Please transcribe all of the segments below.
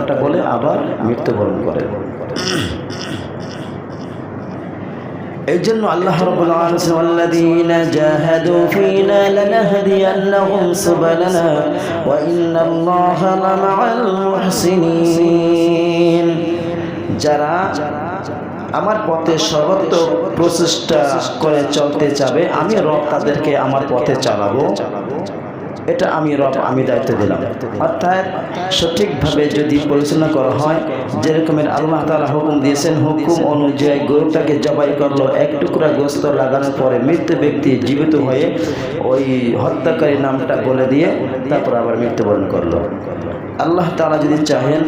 নামটা বলে আবার মৃত্যুবরণ করে। এই জন্য আল্লাহ যারা আমার পথে সর্বত্র প্রচেষ্টা করে চলতে চাবে, আমি তাদেরকে আমার পথে চালাবো চালাবো। এটা আমি রব আমি দায়িত্ব দিলাম। অর্থাৎ সঠিকভাবে যদি পরিচালনা করা হয় যেরকমের আল্লাহ তালা হুকুম দিয়েছেন হুকুম অনুযায়ী গরুটাকে জবাই করল এক টুকরা গোস্ত লাগানোর পরে মৃত্যু ব্যক্তি জীবিত হয়ে ওই হত্যাকারী নামটা বলে দিয়ে তারপর আবার মৃত্যুবরণ করল। আল্লাহ তালা যদি চাহেন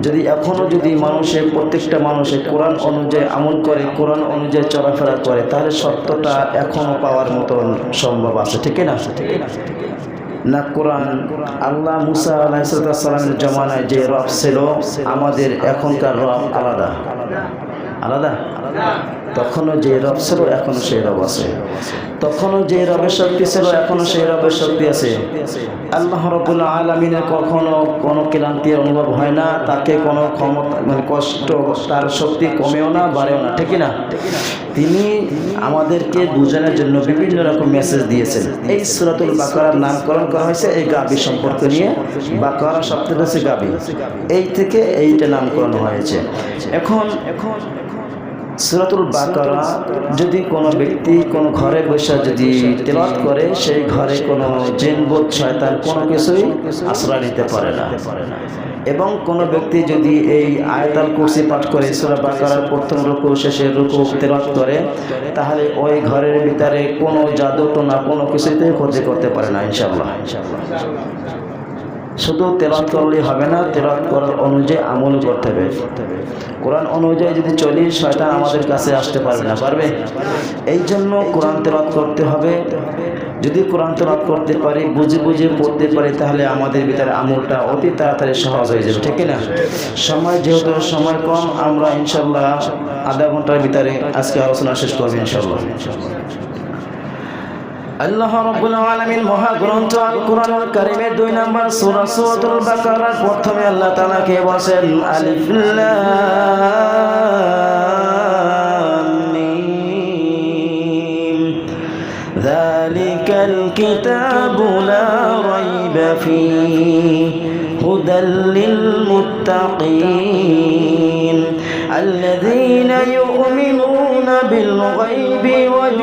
যদি এখনও যদি মানুষের প্রত্যেকটা মানুষের কোরআন অনুযায়ী আমল করে কোরআন অনুযায়ী চলাফেরা করে তাহলে সত্যটা এখনও পাওয়ার মতন সম্ভব আছে ঠিক না ঠিক না? না কোরআন আল্লাহ মুসা আলাহিসাল্লামের জমানায় যে রব ছিল আমাদের এখনকার রব আলাদা। আলাদা? তখনও যে রব ছিল, এখনও সেই রব আছে। তখনও যে রবের শক্তি ছিল, এখনও সেই রবের শক্তি আছে। আল্লাহ রবুল্লা আলমিনের কখনো কোনো ক্লান্তির অনুভব হয় না, তাকে কোনো ক্ষমতা মানে কষ্ট, তার শক্তি কমেও না, বাড়েও না ঠিক না? তিনি আমাদেরকে বোঝানোর জন্য বিভিন্ন রকম মেসেজ দিয়েছেন। এই সুরাতুল বাকরার নামকরণ করা হয়েছে এই গাবি সম্পর্ক নিয়ে। বাকারা শব্দটা হচ্ছে গাবি। এই থেকে এইটা নামকরণ হয়েছে। এখন এখন সুরাতুল বাকারা যদি কোনো ব্যক্তি কোনো ঘরে বসে যদি তেলাত করে, সেই ঘরে কোনো জিনবোধ শয়তান কোনো কিছুই আশ্রয় নিতে পারে না। এবং কোনো ব্যক্তি যদি এই আয়তাল কুরসি পাঠ করে, সুরা বাকারার প্রথম রুকু শেষে রুকু তেলাত করে, তাহলে ওই ঘরের ভিতরে কোনো জাদু টোনা কোনো কিছুতেই ক্ষতি করতে পারে না ইনশাল্লাহ ইনশাল্লাহ শুধু তেলাত করলেই হবে না তেলাত করার অনুযায়ী আমল করতে হবে। কোরআন অনুযায়ী যদি চলি, শয়তান আমাদের কাছে আসতে পারবে না, পারবে? এই জন্য কোরআন তেলাত করতে হবে। যদি কোরআন তেলাত করতে পারি, বুঝে বুঝে পড়তে পারি, তাহলে আমাদের ভিতরে আমলটা অতি তাড়াতাড়ি সহজ হয়ে যাবে, ঠিক না সময় যেহেতু সময় কম, আমরা ইনশাল্লাহ আধা ঘণ্টার ভিতরে আজকে আলোচনা শেষ করব ইনশাল্লাহ আল্লাহ রাব্বুল আলামিন মহাগ্রন্থ আল কোরআনুল কারীমের দুই নম্বর সূরা সূরাতুল বাকারার প্রথমে আল্লাহ তাআলা কে বলেন আলিফ লাম মিম যালিকাল কিতাবু লা রাইবা ফীহি হুদাল লিল মুত্তাকিন الذين يؤمنون بالغيب ويقيمون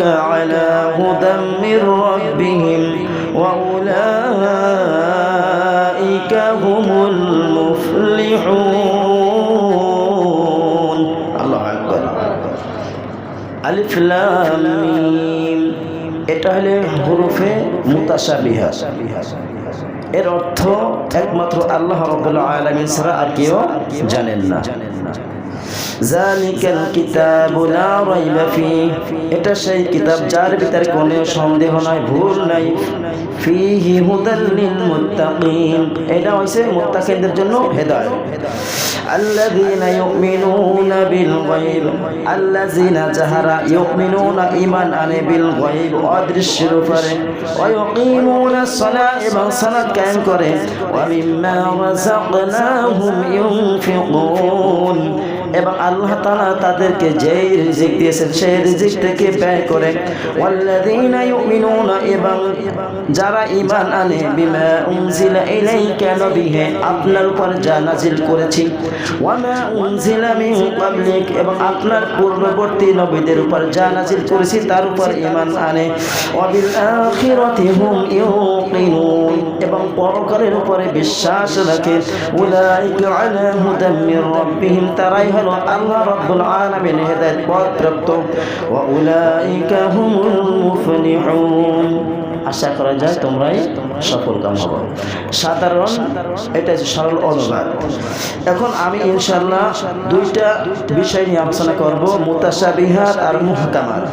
على هدى من ربهم وأولئك هم المفلحون الله أكبر আলিফ লাম মিম এটা হলে হরফে মুতাশাবিহা এর অর্থ একমাত্র আল্লাহ রাব্বুল আলামিন ছাড়া আর কেউ জানেন না জালিকাল কিতাবু লা রাইবা ফি এটা সেই কিতাব যার ভিতরে কোনো সন্দেহ নাই, ভুল নাই। ফিহি হুদাল লিল মুত্তাকিন। এটা হইছে মুত্তাকিনদের জন্য হেদায়েত। আল্লাযীনা ইউমিনুনা বিল গায়ব। আল্লাযীনা যাহারা ইউমিনুনা ঈমান আনে বিল গায়ব, অদৃশ্যের উপরে। ওয়াকিমুনা সালাত এবং সালাত কায়েম করে। ওয়া মিম্মা রাযাকনাহুম ইউনফিকুন। এবং আল্লাহ তাআলা তাদেরকে যেই রিজিক দিয়েছেন, সেই রিজিক থেকে ব্যয় করে এবং যারা ঈমান আনে, বিমা উনজিলা ইলাইকা নবিহে, আপনার উপর যা নাজিল করেছি, ওয়ামা উনজিলা মিন ক্বাবলিক, এবং আপনার পূর্ববর্তী নবীদের উপর যা নাজিল করেছি, তার উপর ঈমান আনে ওয়াবিল আখিরাতি হুম ইউকিনুন। এবং পরকালের উপরে বিশ্বাস রাখে। তারাই হলো আল্লাহ রাব্বুল আলামিন, হেদায়েত প্রাপ্ত আশা করা যায় তোমরাই সফল কাম হবে। সাধারণ, এটা সরল অনুবাদ। এখন আমি ইনশাল্লাহ দুইটা বিষয় নিয়ে আলোচনা করব মুতাসাবিহাত আর মুহকামাত।